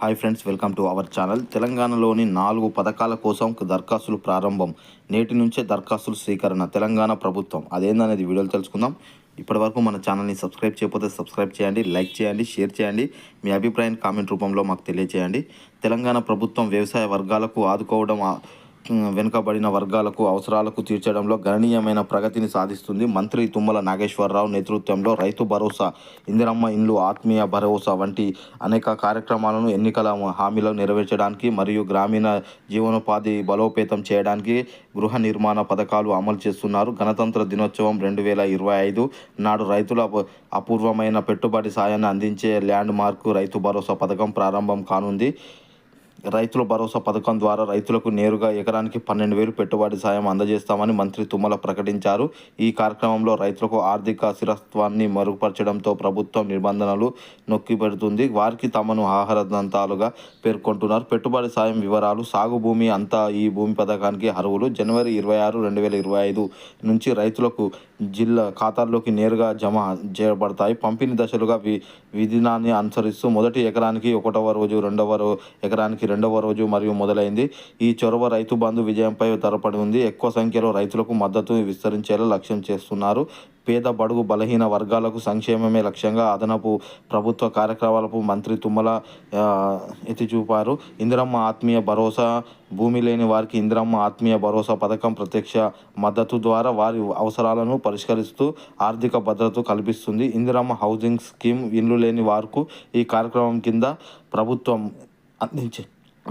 Hi friends welcome to our channel. తెలంగాణలోని నాలుగు పథకాల కోసం దరఖాస్తులు ప్రారంభం. నేటి నుంచే దరఖాస్తులు స్వీకరణ తెలంగాణ ప్రభుత్వం. అదేందనేది వీడియోలు తెలుసుకుందాం. ఇప్పటివరకు మన ఛానల్ని సబ్స్క్రైబ్ చేయకపోతే సబ్స్క్రైబ్ చేయండి లైక్ చేయండి షేర్ చేయండి. మీ అభిప్రాయం కామెంట్ రూపంలో మాకు తెలియజేయండి తెలంగాణ ప్రభుత్వం వ్యవసాయ వర్గాలకు ఆదుకోవడం వెనుకబడిన వర్గాలకు అవసరాలకు తీర్చడంలో గణనీయమైన ప్రగతిని సాధిస్తుంది. మంత్రి తుమ్మల నాగేశ్వరరావు నేతృత్వంలో రైతు భరోసా ఇందిరమ్మ ఇండ్లు ఆత్మీయ భరోసా వంటి అనేక కార్యక్రమాలను ఎన్నికల హామీలను నెరవేర్చడానికి మరియు గ్రామీణ జీవనోపాధి బలోపేతం చేయడానికి గృహ నిర్మాణ పథకాలు అమలు చేస్తున్నారు. గణతంత్ర దినోత్సవం రెండు వేల ఇరవై ఐదు నాడు రైతుల అపూర్వమైన పెట్టుబడి సాయాన్ని అందించే ల్యాండ్ మార్క్ రైతు భరోసా పథకం ప్రారంభం కానుంది. రైతుల భరోసా పథకం ద్వారా రైతులకు నేరుగా ఎకరానికి పన్నెండు వేలు పెట్టుబడి సాయం అందజేస్తామని మంత్రి తుమ్మల ప్రకటించారు. ఈ కార్యక్రమంలో రైతులకు ఆర్థిక స్థిరత్వాన్ని మెరుగుపరచడంతో ప్రభుత్వం నిబంధనలు నొక్కిపెడుతుంది. వారికి తమను ఆహారదంతాలుగా పేర్కొంటున్నారు. పెట్టుబడి సాయం వివరాలు సాగు భూమి అంతా ఈ భూమి పథకానికి అర్హులు. జనవరి ఇరవై ఆరు రెండు వేల ఇరవై ఐదు నుంచి రైతులకు జిల్లా ఖాతాల్లోకి నేరుగా జమ చేయబడతాయి. పంపిణీ దశలుగా వి విధానాన్ని అనుసరిస్తూ మొదటి ఎకరానికి ఒకటవ రోజు రెండవ ఎకరానికి రెండవ రోజు మరియు మొదలైంది. ఈ చొరవ రైతు బంధు విజయంపై తరపడి ఉంది. ఎక్కువ సంఖ్యలో రైతులకు మద్దతు విస్తరించేలా లక్ష్యం చేస్తున్నారు. పేద బడుగు బలహీన వర్గాలకు సంక్షేమమే లక్ష్యంగా అదనపు ప్రభుత్వ కార్యక్రమాలకు మంత్రి తుమ్మల ఆ, ఎత్తి చూపారు ఇందిరమ్మ ఆత్మీయ భరోసా భూమి లేని వారికి ఇందిరమ్మ ఆత్మీయ భరోసా పథకం ప్రత్యక్ష మద్దతు ద్వారా వారి అవసరాలను పరిష్కరిస్తూ ఆర్థిక భద్రత కల్పిస్తుంది. ఇందిరమ్మ హౌసింగ్ స్కీమ్ ఇల్లు లేని వారికి ఈ కార్యక్రమం కింద ప్రభుత్వం అందించే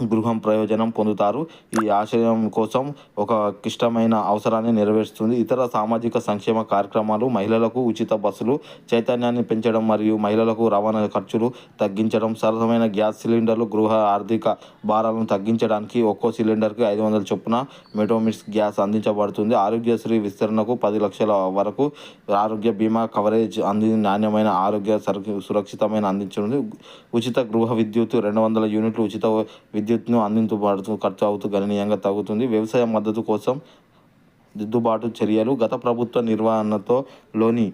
గృహం ప్రయోజనం పొందుతారు. ఈ ఆశయం కోసం ఒక క్లిష్టమైన అవసరాన్ని నెరవేరుస్తుంది. ఇతర సామాజిక సంక్షేమ కార్యక్రమాలు మహిళలకు ఉచిత బస్సులు చైతన్యాన్ని పెంచడం మరియు మహిళలకు రవాణా ఖర్చులు తగ్గించడం సరసమైన గ్యాస్ సిలిండర్లు గృహ ఆర్థిక భారాలను తగ్గించడానికి ఒక్కో సిలిండర్కి ఐదు వందల చొప్పున మెటోమిక్స్ గ్యాస్ అందించబడుతుంది. ఆరోగ్యశ్రీ విస్తరణకు పది లక్షల వరకు ఆరోగ్య బీమా కవరేజ్ అంది నాణ్యమైన ఆరోగ్య సర సురక్షితమైన అందించనుంది. ఉచిత గృహ విద్యుత్ రెండు వందల యూనిట్లు ఉచిత విద్యుత్ను అందించబడుతూ ఖర్చు అవుతూ గణనీయంగా తగ్గుతుంది. వ్యవసాయ మద్దతు కోసం దిద్దుబాటు చర్యలు గత ప్రభుత్వ నిర్వహణతో లోని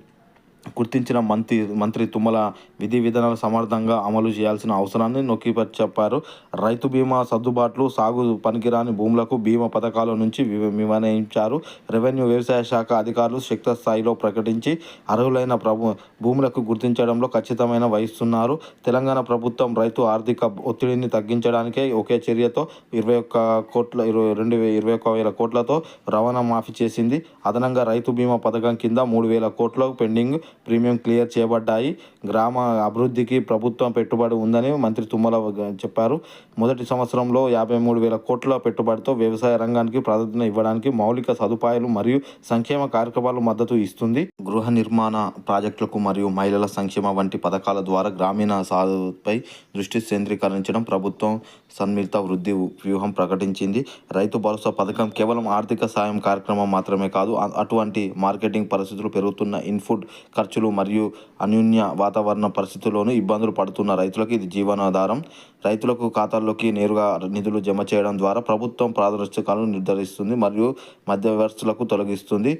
గుర్తించిన మంత్రి మంత్రి తుమ్మల విధి విధానాలు సమర్థంగా అమలు చేయాల్సిన అవసరాన్ని నొక్కి చెప్పారు. రైతు బీమా సర్దుబాట్లు సాగు పనికిరాని భూములకు బీమా పథకాల నుంచి వి- వివరించారు. రెవెన్యూ వ్యవసాయ శాఖ అధికారులు శక్త స్థాయిలో ప్రకటించి అర్హులైన ప్రభు భూములకు గుర్తించడంలో ఖచ్చితమైన వహిస్తున్నారు. తెలంగాణ ప్రభుత్వం రైతు ఆర్థిక ఒత్తిడిని తగ్గించడానికే ఒకే చర్యతో ఇరవై ఒక్క కోట్ల ఇరవై రెండు ఇరవై ఒక్క వేల కోట్లతో రవాణా మాఫీ చేసింది. అదనంగా రైతు బీమా పథకం కింద మూడు వేల కోట్ల పెండింగ్ ప్రీమియం క్లియర్ చేయబడ్డాయి. గ్రామ అభివృద్ధికి ప్రభుత్వం పెట్టుబడి ఉందని మంత్రి తుమ్మల చెప్పారు. మొదటి సంవత్సరంలో యాభై మూడు వేల కోట్ల పెట్టుబడితో వ్యవసాయ రంగానికి ప్రాధాన్యత ఇవ్వడానికి మౌలిక సదుపాయాలు మరియు సంక్షేమ కార్యక్రమాలు మద్దతు ఇస్తుంది. గృహ నిర్మాణ ప్రాజెక్టులకు మరియు మహిళల సంక్షేమ వంటి పథకాల ద్వారా గ్రామీణ సాగుపై దృష్టి కేంద్రీకరించడం ప్రభుత్వం సన్మిళిత వృద్ధి వ్యూహం ప్రకటించింది. రైతు భరోసా పథకం కేవలం ఆర్థిక సాయం కార్యక్రమం మాత్రమే కాదు అటువంటి మార్కెటింగ్ పరిస్థితులు పెరుగుతున్న ఇన్ఫుడ్ ఖర్చులు మరియు అన్యూన్య వాతావరణ పరిస్థితుల్లోనూ ఇబ్బందులు పడుతున్న రైతులకు ఇది జీవనాధారం. రైతులకు ఖాతాల్లోకి నేరుగా నిధులు జమ చేయడం ద్వారా ప్రభుత్వం ప్రాదర్శకాలను నిర్ధారిస్తుంది మరియు మధ్యవర్తులకు తొలగిస్తుంది.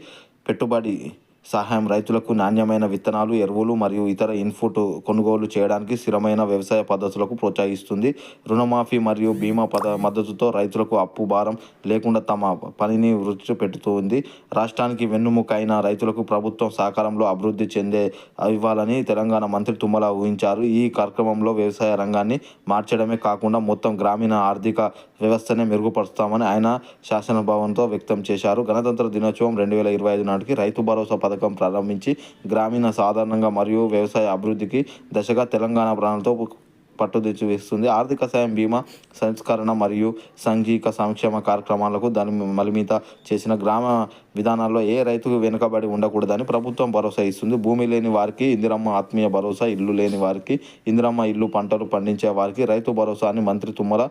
పెట్టుబడి సహాయం రైతులకు నాణ్యమైన విత్తనాలు ఎరువులు మరియు ఇతర ఇన్పుట్ కొనుగోలు చేయడానికి స్థిరమైన వ్యవసాయ పద్ధతులకు ప్రోత్సహిస్తుంది. రుణమాఫీ మరియు బీమా పద మద్దతుతో రైతులకు అప్పు భారం లేకుండా తమ పనిని వృత్తి పెట్టుతుంది రాష్ట్రానికి వెన్నుముక అయిన రైతులకు ప్రభుత్వం సహకారంలో అభివృద్ధి చెందే ఇవ్వాలని తెలంగాణ మంత్రి తుమ్మల ఊహించారు. ఈ కార్యక్రమంలో వ్యవసాయ రంగాన్ని మార్చడమే కాకుండా మొత్తం గ్రామీణ ఆర్థిక వ్యవస్థనే మెరుగుపరుస్తామని ఆయన శాసనభవన్తో వ్యక్తం చేశారు. గణతంత్ర దినోత్సవం రెండు వేల ఇరవై ఐదు నాటికి రైతు భరోసా పథకం ప్రారంభించి గ్రామీణ సాధారణంగా మరియు వ్యవసాయ అభివృద్ధికి దశగా తెలంగాణ ప్రాణాలతో పట్టుదిచ్చు వేస్తుంది. ఆర్థిక సాయం బీమా సంస్కరణ మరియు సాంఘిక సంక్షేమ కార్యక్రమాలకు దాని మలిమిత చేసిన గ్రామ విధానాల్లో ఏ రైతుకు వెనుకబడి ఉండకూడదని ప్రభుత్వం భరోసా ఇస్తుంది. భూమి లేని వారికి ఇందిరమ్మ ఆత్మీయ భరోసా ఇల్లు లేని వారికి ఇందిరమ్మ ఇల్లు పంటలు పండించే వారికి రైతు భరోసా అని మంత్రి తుమ్మల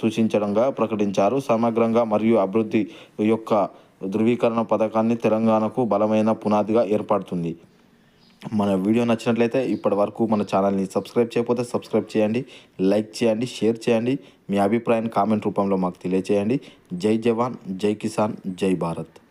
సూచించడంగా ప్రకటించారు. సమగ్రంగా మరియు అభివృద్ధి యొక్క ధృవీకరణ పథకాన్ని తెలంగాణకు బలమైన పునాదిగా ఏర్పడుతుంది. మన వీడియో నచ్చినట్లయితే ఇప్పటి వరకు మన ఛానల్ని సబ్స్క్రైబ్ చేయకపోతే సబ్స్క్రైబ్ చేయండి లైక్ చేయండి షేర్ చేయండి. మీ అభిప్రాయాన్ని కామెంట్ రూపంలో మాకు తెలియచేయండి. జై జవాన్ జై కిసాన్ జై భారత్.